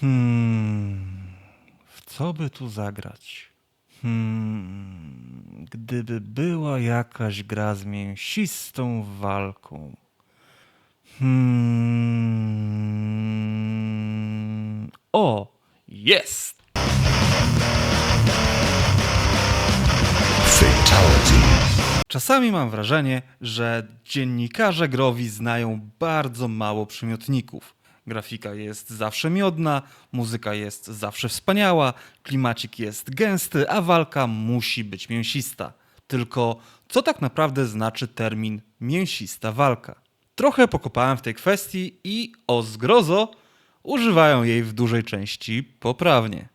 Hmm, w co by tu zagrać? Hmm, gdyby była jakaś gra z mięsistą walką. Hmm, o, jest! Czasami mam wrażenie, że dziennikarze growi znają bardzo mało przymiotników. Grafika jest zawsze miodna, muzyka jest zawsze wspaniała, klimacik jest gęsty, a walka musi być mięsista. Tylko co tak naprawdę znaczy termin mięsista walka? Trochę pokopałem w tej kwestii i o zgrozo używają jej w dużej części poprawnie.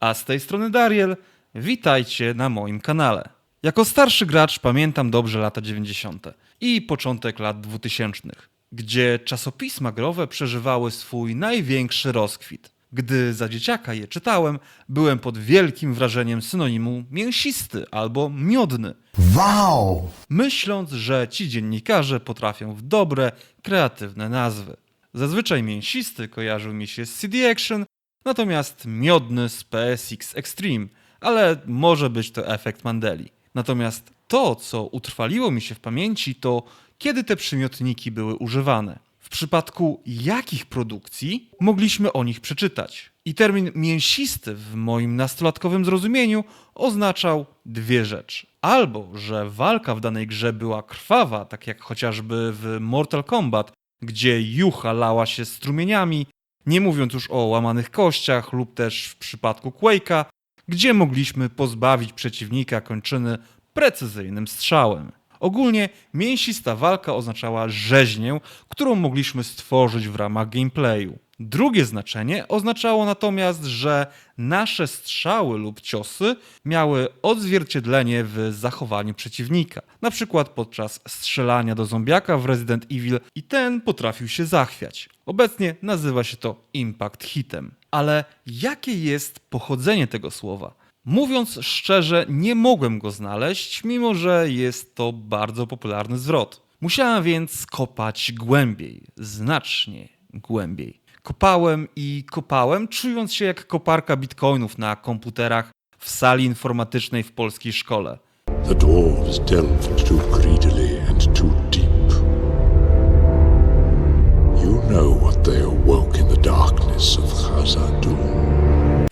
A z tej strony Dariel, witajcie na moim kanale. Jako starszy gracz pamiętam dobrze lata 90. i początek lat 2000, gdzie czasopisma growe przeżywały swój największy rozkwit. Gdy za dzieciaka je czytałem, byłem pod wielkim wrażeniem synonimu mięsisty albo miodny, Wow! myśląc, że ci dziennikarze potrafią w dobre, kreatywne nazwy. Zazwyczaj mięsisty kojarzył mi się z CD Action, natomiast miodny z PSX Extreme, ale może być to efekt Mandeli. Natomiast to, co utrwaliło mi się w pamięci, to kiedy te przymiotniki były używane. W przypadku jakich produkcji mogliśmy o nich przeczytać. I termin mięsisty w moim nastolatkowym zrozumieniu oznaczał dwie rzeczy. Albo, że walka w danej grze była krwawa, tak jak chociażby w Mortal Kombat, gdzie jucha lała się strumieniami, nie mówiąc już o łamanych kościach lub też w przypadku Quake'a, gdzie mogliśmy pozbawić przeciwnika kończyny precyzyjnym strzałem. Ogólnie mięsista walka oznaczała rzeźnię, którą mogliśmy stworzyć w ramach gameplayu. Drugie znaczenie oznaczało natomiast, że nasze strzały lub ciosy miały odzwierciedlenie w zachowaniu przeciwnika. Na przykład podczas strzelania do zombiaka w Resident Evil i ten potrafił się zachwiać. Obecnie nazywa się to impact hitem. Ale jakie jest pochodzenie tego słowa? Mówiąc szczerze, nie mogłem go znaleźć, mimo że jest to bardzo popularny zwrot. Musiałem więc kopać głębiej, znacznie głębiej. Kopałem i kopałem, czując się jak koparka bitcoinów na komputerach w sali informatycznej w polskiej szkole. The dwarves delved too greedily and too deep. You know what they awoke in the darkness of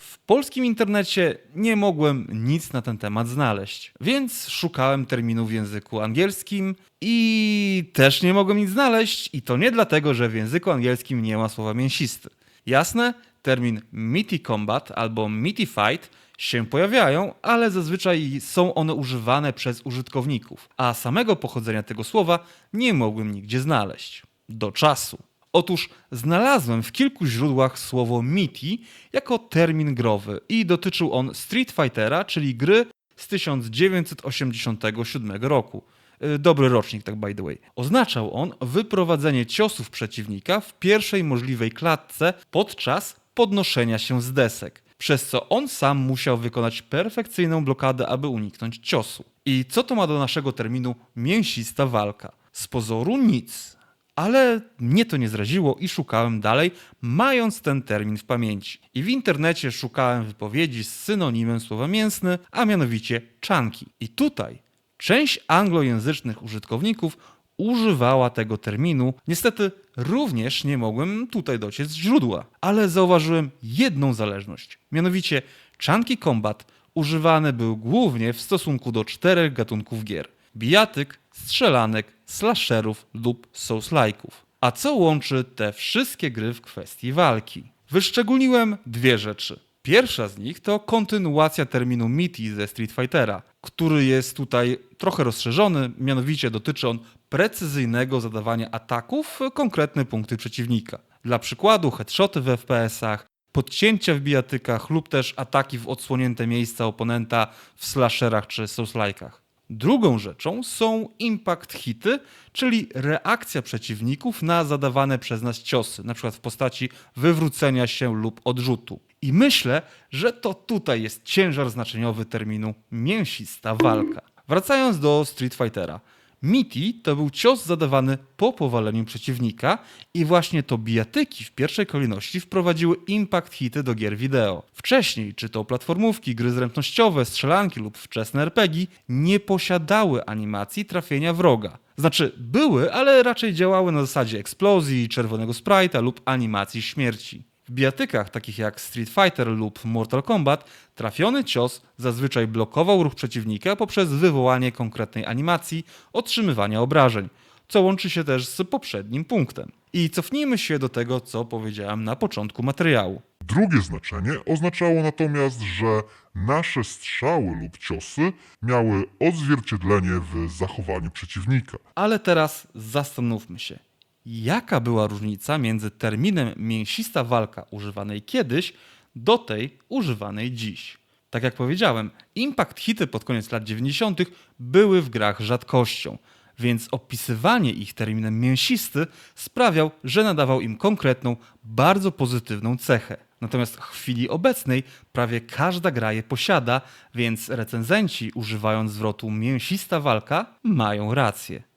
W polskim internecie nie mogłem nic na ten temat znaleźć, więc szukałem terminu w języku angielskim i też nie mogłem nic znaleźć i to nie dlatego, że w języku angielskim nie ma słowa mięsisty. Jasne, termin meaty combat albo meaty fight się pojawiają, ale zazwyczaj są one używane przez użytkowników, a samego pochodzenia tego słowa nie mogłem nigdzie znaleźć. Do czasu. Otóż znalazłem w kilku źródłach słowo meaty jako termin growy i dotyczył on Street Fightera, czyli gry z 1987 roku. Y, Dobry rocznik, tak by the way. Oznaczał on wyprowadzenie ciosów przeciwnika w pierwszej możliwej klatce podczas podnoszenia się z desek, przez co on sam musiał wykonać perfekcyjną blokadę, aby uniknąć ciosu. I co to ma do naszego terminu mięsista walka? Z pozoru nic, ale mnie to nie zraziło i szukałem dalej, mając ten termin w pamięci. I w internecie szukałem wypowiedzi z synonimem słowa mięsny, a mianowicie czanki. I tutaj część anglojęzycznych użytkowników używała tego terminu. Niestety również nie mogłem tutaj dociec źródła, ale zauważyłem jedną zależność. Mianowicie czanki combat używane był głównie w stosunku do czterech gatunków gier. Bijatyk, strzelanek, slasherów lub souls-like'ów. A co łączy te wszystkie gry w kwestii walki? Wyszczególniłem dwie rzeczy. Pierwsza z nich to kontynuacja terminu MITI ze Street Fightera, który jest tutaj trochę rozszerzony, mianowicie dotyczy on precyzyjnego zadawania ataków w konkretne punkty przeciwnika. Dla przykładu headshoty w FPS-ach, podcięcia w bijatykach lub też ataki w odsłonięte miejsca oponenta w slasherach czy souls-like'ach. Drugą rzeczą są impact hity, czyli reakcja przeciwników na zadawane przez nas ciosy, przykład w postaci wywrócenia się lub odrzutu. I myślę, że to tutaj jest ciężar znaczeniowy terminu mięsista walka. Wracając do Street Fightera. Miti to był cios zadawany po powaleniu przeciwnika i właśnie to bijatyki w pierwszej kolejności wprowadziły impact hity do gier wideo. Wcześniej, czy to platformówki, gry zręcznościowe, strzelanki lub wczesne RPG, nie posiadały animacji trafienia wroga. Znaczy, były, ale raczej działały na zasadzie eksplozji, czerwonego sprite'a lub animacji śmierci. W bijatykach takich jak Street Fighter lub Mortal Kombat trafiony cios zazwyczaj blokował ruch przeciwnika poprzez wywołanie konkretnej animacji otrzymywania obrażeń, co łączy się też z poprzednim punktem. I cofnijmy się do tego, co powiedziałem na początku materiału. Drugie znaczenie oznaczało natomiast, że nasze strzały lub ciosy miały odzwierciedlenie w zachowaniu przeciwnika. Ale teraz zastanówmy się, jaka była różnica między terminem mięsista walka używanej kiedyś do tej używanej dziś. Tak jak powiedziałem, impact hity pod koniec lat 90. były w grach rzadkością, więc opisywanie ich terminem mięsisty sprawiał, że nadawał im konkretną, bardzo pozytywną cechę. Natomiast w chwili obecnej prawie każda gra je posiada, więc recenzenci używając zwrotu mięsista walka mają rację.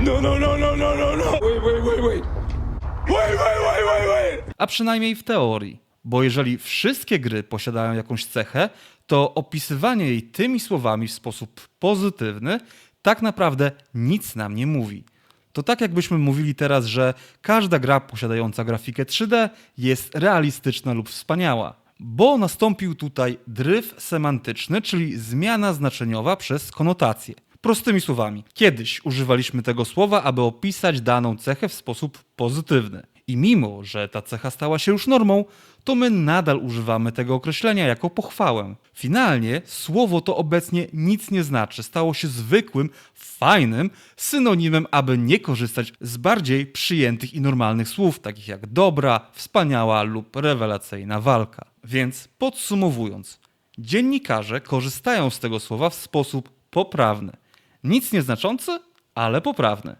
No, no, no, no, no, no, no. Wait, wait, wait, wait. Wait, wait, wait, wait, wait. A przynajmniej w teorii. Bo jeżeli wszystkie gry posiadają jakąś cechę, to opisywanie jej tymi słowami w sposób pozytywny tak naprawdę nic nam nie mówi. To tak jakbyśmy mówili teraz, że każda gra posiadająca grafikę 3D jest realistyczna lub wspaniała. Bo nastąpił tutaj dryf semantyczny, czyli zmiana znaczeniowa przez konotację. Prostymi słowami, kiedyś używaliśmy tego słowa, aby opisać daną cechę w sposób pozytywny. I mimo, że ta cecha stała się już normą, to my nadal używamy tego określenia jako pochwałę. Finalnie słowo to obecnie nic nie znaczy, stało się zwykłym, fajnym synonimem, aby nie korzystać z bardziej przyjętych i normalnych słów, takich jak dobra, wspaniała lub rewelacyjna walka. Więc podsumowując, dziennikarze korzystają z tego słowa w sposób poprawny. Nic nieznaczący, ale poprawny.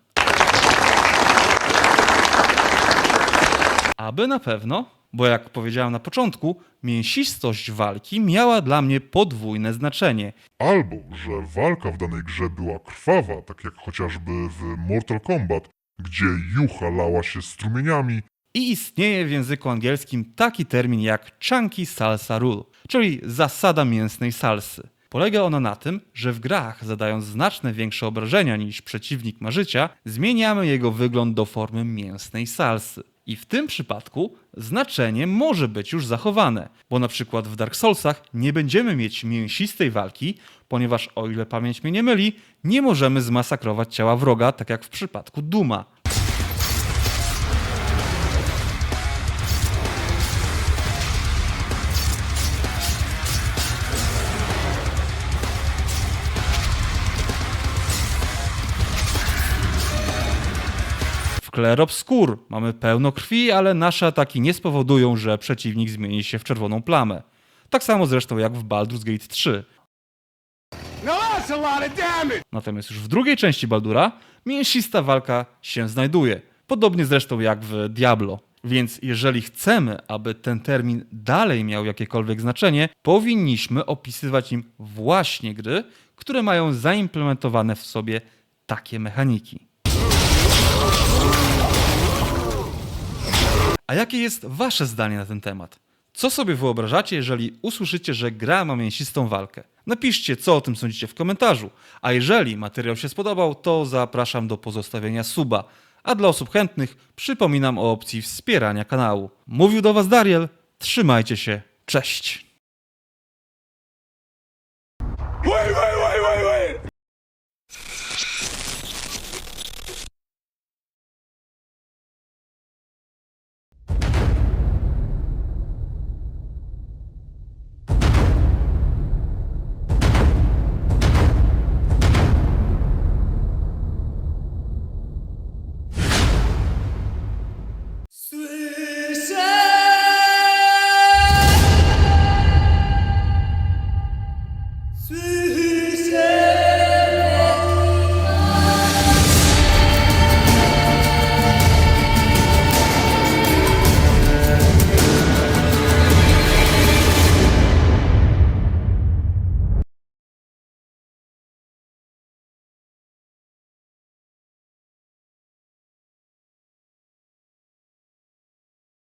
Aby na pewno, bo jak powiedziałem na początku, mięsistość walki miała dla mnie podwójne znaczenie. Albo, że walka w danej grze była krwawa, tak jak chociażby w Mortal Kombat, gdzie jucha lała się strumieniami, I istnieje w języku angielskim taki termin jak chunky salsa rule, czyli zasada mięsnej salsy. Polega ona na tym, że w grach, zadając znacznie większe obrażenia niż przeciwnik ma życia, zmieniamy jego wygląd do formy mięsnej salsy. I w tym przypadku znaczenie może być już zachowane, bo na przykład w Dark Soulsach nie będziemy mieć mięsistej walki, ponieważ o ile pamięć mnie nie myli, nie możemy zmasakrować ciała wroga, tak jak w przypadku Duma. Clair Obscur mamy pełno krwi, ale nasze ataki nie spowodują, że przeciwnik zmieni się w czerwoną plamę. Tak samo zresztą jak w Baldur's Gate 3. Now that's a lot of damage. Natomiast już w drugiej części Baldura mięsista walka się znajduje. Podobnie zresztą jak w Diablo. Więc jeżeli chcemy, aby ten termin dalej miał jakiekolwiek znaczenie, powinniśmy opisywać nim właśnie gry, które mają zaimplementowane w sobie takie mechaniki. A jakie jest wasze zdanie na ten temat? Co sobie wyobrażacie, jeżeli usłyszycie, że gra ma mięsistą walkę? Napiszcie, co o tym sądzicie w komentarzu. A jeżeli materiał się spodobał, to zapraszam do pozostawienia suba. A dla osób chętnych przypominam o opcji wspierania kanału. Mówił do Was Dariel. Trzymajcie się. Cześć.